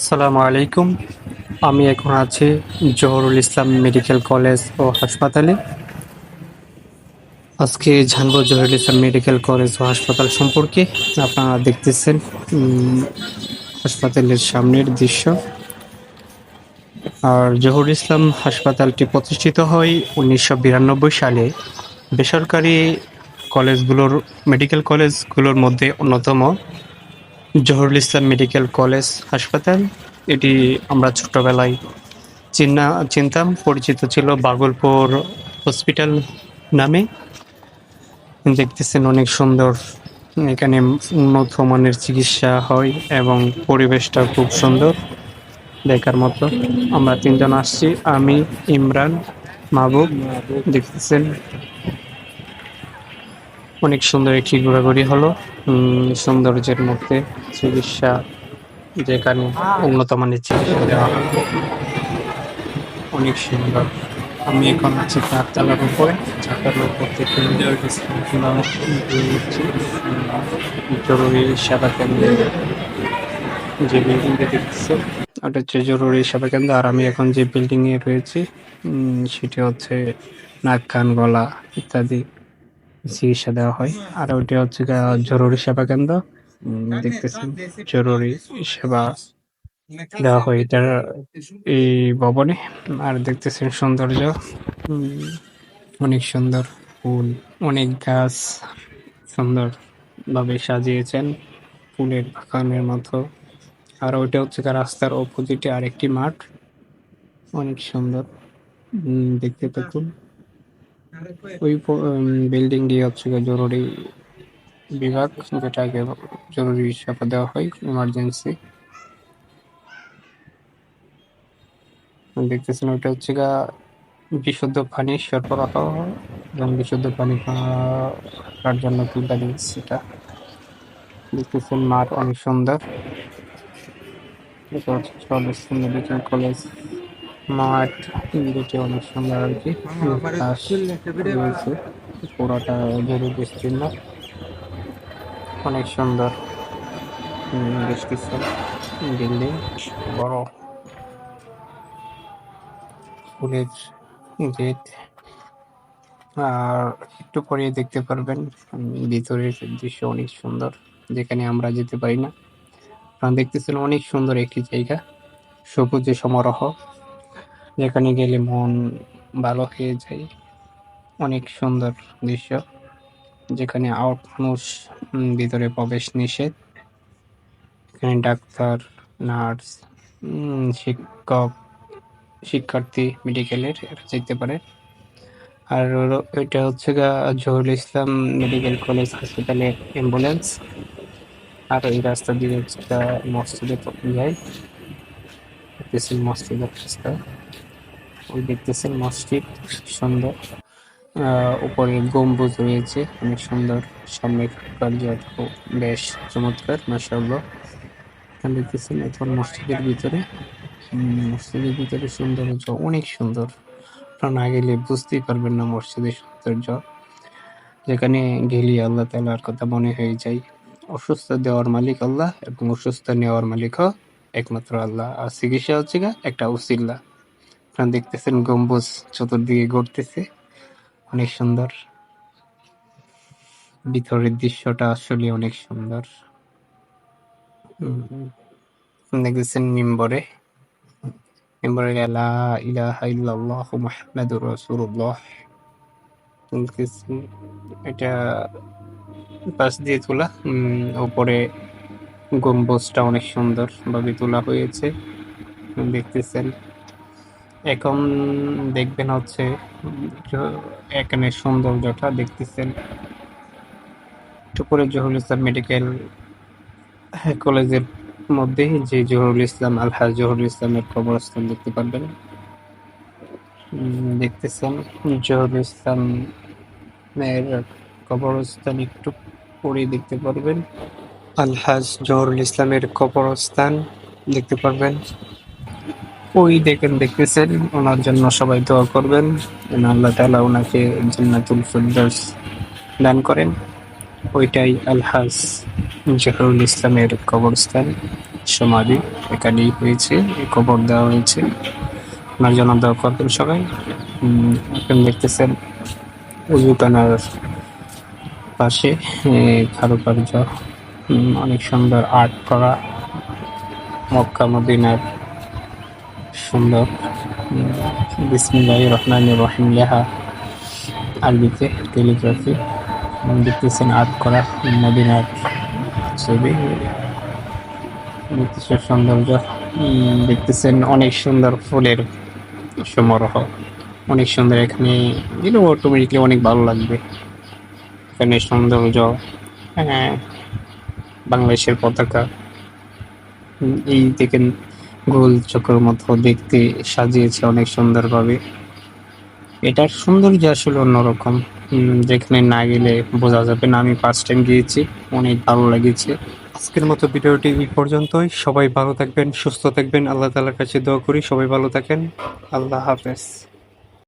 আসসালামু আলাইকুম। আমি এখন আছি জহরুল ইসলাম মেডিকেল কলেজ ও হাসপাতালে। আজকে জানব জহরুল ইসলাম মেডিকেল কলেজ ও হাসপাতাল সম্পর্কে। আপনারা দেখতেছেন হাসপাতালের সামনের দৃশ্য। আর জহুরুল ইসলাম হাসপাতালটি প্রতিষ্ঠিত হয় উনিশশো বিরানব্বই সালে। বেসরকারি কলেজগুলোর, মেডিকেল কলেজগুলোর মধ্যে অন্যতম। জহুরুল ইসলাম মেডিকেল কলেজ হাসপাতাল। এটি আমরা ছোটবেলায় চিন্না, চিনতাম। পরিচিত ছিল বাগলপুর হসপিটাল নামে। দেখতেছেন অনেক সুন্দর, এখানে উন্নত মানের চিকিৎসা হয় এবং পরিবেশটা খুব সুন্দর দেখার মতো। আমরা তিনজন আসছি, আমি, ইমরান, মাহবুব, দেখতেছেন অনেক সুন্দর একটি ঘোরাঘুরি হলো। সৌন্দর্যের মধ্যে চিকিৎসা যেখানে উন্নত মানের চিকিৎসা দেওয়া হয়। অনেক সুন্দর। আমি এখন আছি চারতলার উপরে। চারতলার উপর থেকে জরুরি সেবা কেন্দ্রে। যে বিল্ডিংটা দেখতেছে, ওটা হচ্ছে জরুরি সেবা কেন্দ্র। আর আমি এখন যে বিল্ডিং এ রয়েছি সেটি হচ্ছে নাক কান গলা ইত্যাদি। চিকিৎসা দেওয়া হয়। আর ওইটা হচ্ছে জরুরি সেবা কেন্দ্র। দেখতেছেন জরুরি সেবা দেওয়া হয় এটার এই ভবনে। আর দেখতেছেন সৌন্দর্য। অনেক সুন্দর ফুল অনেক গাছ সুন্দর ভাবে সাজিয়েছেন ফুলের বাগানের মতো। আর ওইটা হচ্ছে রাস্তার অপোজিটে আরেকটি মাঠ। অনেক সুন্দর। উম, দেখতে থাকুন। ওই বিল্ডিং দিয়ে হচ্ছে জরুরি বিভাগ যেটাকে জরুরি সেবা দেওয়া হয় ইমার্জেন্সি দেখতেছেন ওইটা হচ্ছে গা বিশুদ্ধ পানি সরবরাহ এবং বিশুদ্ধ পানি পাওয়ার জন্য তুলটা দিচ্ছে এটা। দেখতেছেন মাঠ অনেক সুন্দর। এটা হচ্ছে কলেজ মাঠ যেটি অনেক সুন্দর আর কি পুরোটা জরুরি বিস্তীর্ণ, অনেক সুন্দর বেশ কিছু বিল্ডিং, বড় ফুলের গেট, আর একটু পরে দেখতে পারবেন, ভিতরের দৃশ্য অনেক সুন্দর, যেখানে আমরা যেতে পারি না। আপনারা দেখতেছেন অনেক সুন্দর একটি জায়গা, সবুজে সমারোহ যেখানে গেলে মন ভালো হয়ে যায়। অনেক সুন্দর দৃশ্য, যেখানে আউট মানুষ ভিতরে প্রবেশ নিষেধ। এখানে ডাক্তার, নার্স শিক্ষক, শিক্ষার্থী মেডিকেলের যেতে পারে। আর এটা হচ্ছে জহুরুল ইসলাম মেডিকেল কলেজ হসপিটালের অ্যাম্বুলেন্স আর এই রাস্তা দিয়ে হচ্ছে মসজিদে যায়। মসজিদের রাস্তা। দেখতেছেন মসজিদ, সুন্দর। উপরে গম্বুজ রয়েছে, অনেক সুন্দর। সামনে কার্যটাও বেশ চমৎকার মাসাল্লাহ এখানে দেখতেছেন এখন মসজিদের ভিতরে মসজিদের ভিতরে সৌন্দর্য অনেক সুন্দর। না গেলে বুঝতেই পারবেন না মসজিদের সৌন্দর্য। যেখানে গেলে আল্লাহ তালার কথা মনে হয়ে যায়। অসুস্থ দেওয়ার মালিক আল্লাহ এবং অসুস্থ নেওয়ার মালিক একমাত্র আল্লাহ। আর চিকিৎসা হচ্ছে একটা উসিল্লা। আপনারা দেখতেছেন গম্বুজ চতুর্দিকে ঘুরতেছে অনেক সুন্দর। ভিতরের দৃশ্যটা আসলে অনেক সুন্দর। দেখতেছেন মিম্বরে। মিম্বরে লা ইলাহা ইল্লাল্লাহু মুহাম্মাদুর রাসূলুল্লাহ। দেখতেছেন এটা পাশ দিয়ে তোলা। উপরে গম্বুজটা অনেক সুন্দর ভাবে তোলা হয়েছে। দেখতেছেন। এখন দেখবেন হচ্ছে এখানে সৌন্দর্যটা দেখতেছেন। একটু পরে জহুরুল ইসলাম মেডিকেল কলেজের মধ্যে যে জহুরুল ইসলাম আলহাজ জহুরুল ইসলামের কবরস্থান দেখতে পারবেন। দেখতেছেন জহুরুল ইসলামের কবরস্থান একটু পরে দেখতে পারবেন। আলহাজ জহুরুল ইসলামের কবরস্থান দেখতে পারবেন। ওই দেখেন, দেখতেছেন, ওনার জন্য সবাই দোয়া করবেন। আল্লাহ তালা ওনাকে জান্নাতুল ফিরদৌস দান করেন। ওইটাই আলহাজ জহরুল ইসলামের কবরস্থান, সমাধি। এখানেই হয়েছে কবর দেওয়া হয়েছে। ওনার জন্য দোয়া করবেন সবাই। এখন দেখতেছেন উজুখানার পাশে কারুকার্য অনেক সুন্দর আর্ট করা। মক্কা, মদিনার সুন্দর। বিসমিল্লাহ রহমান রহিম লেখা আরবিতে টেলিগ্রাফি দেখতেছেন আর্ট করা মদিনার ছবি। দেখতেছেন সৌন্দর্য দেখতেছেন অনেক সুন্দর ফুলের সমারোহ। অনেক সুন্দর এখানে গেলে অটোমেটিকলি অনেক ভালো লাগবে। এখানে সৌন্দর্য হ্যাঁ বাংলাদেশের পতাকা। এই দেখেন গোল চক্রের মতো দেখতে সাজিয়েছে অনেক সুন্দরভাবে। এটার সৌন্দর্য আসলে অন্যরকম। যেখানে না গেলে বোঝা যাবে না। আমি ফার্স্ট টাইম গিয়েছি, অনেক ভালো লেগেছে। আজকের মতো ভিডিওটি এই পর্যন্তই। সবাই ভালো থাকবেন, সুস্থ থাকবেন। আল্লাহ তালার কাছে দোয়া করি। সবাই ভালো থাকেন। আল্লাহ হাফেজ।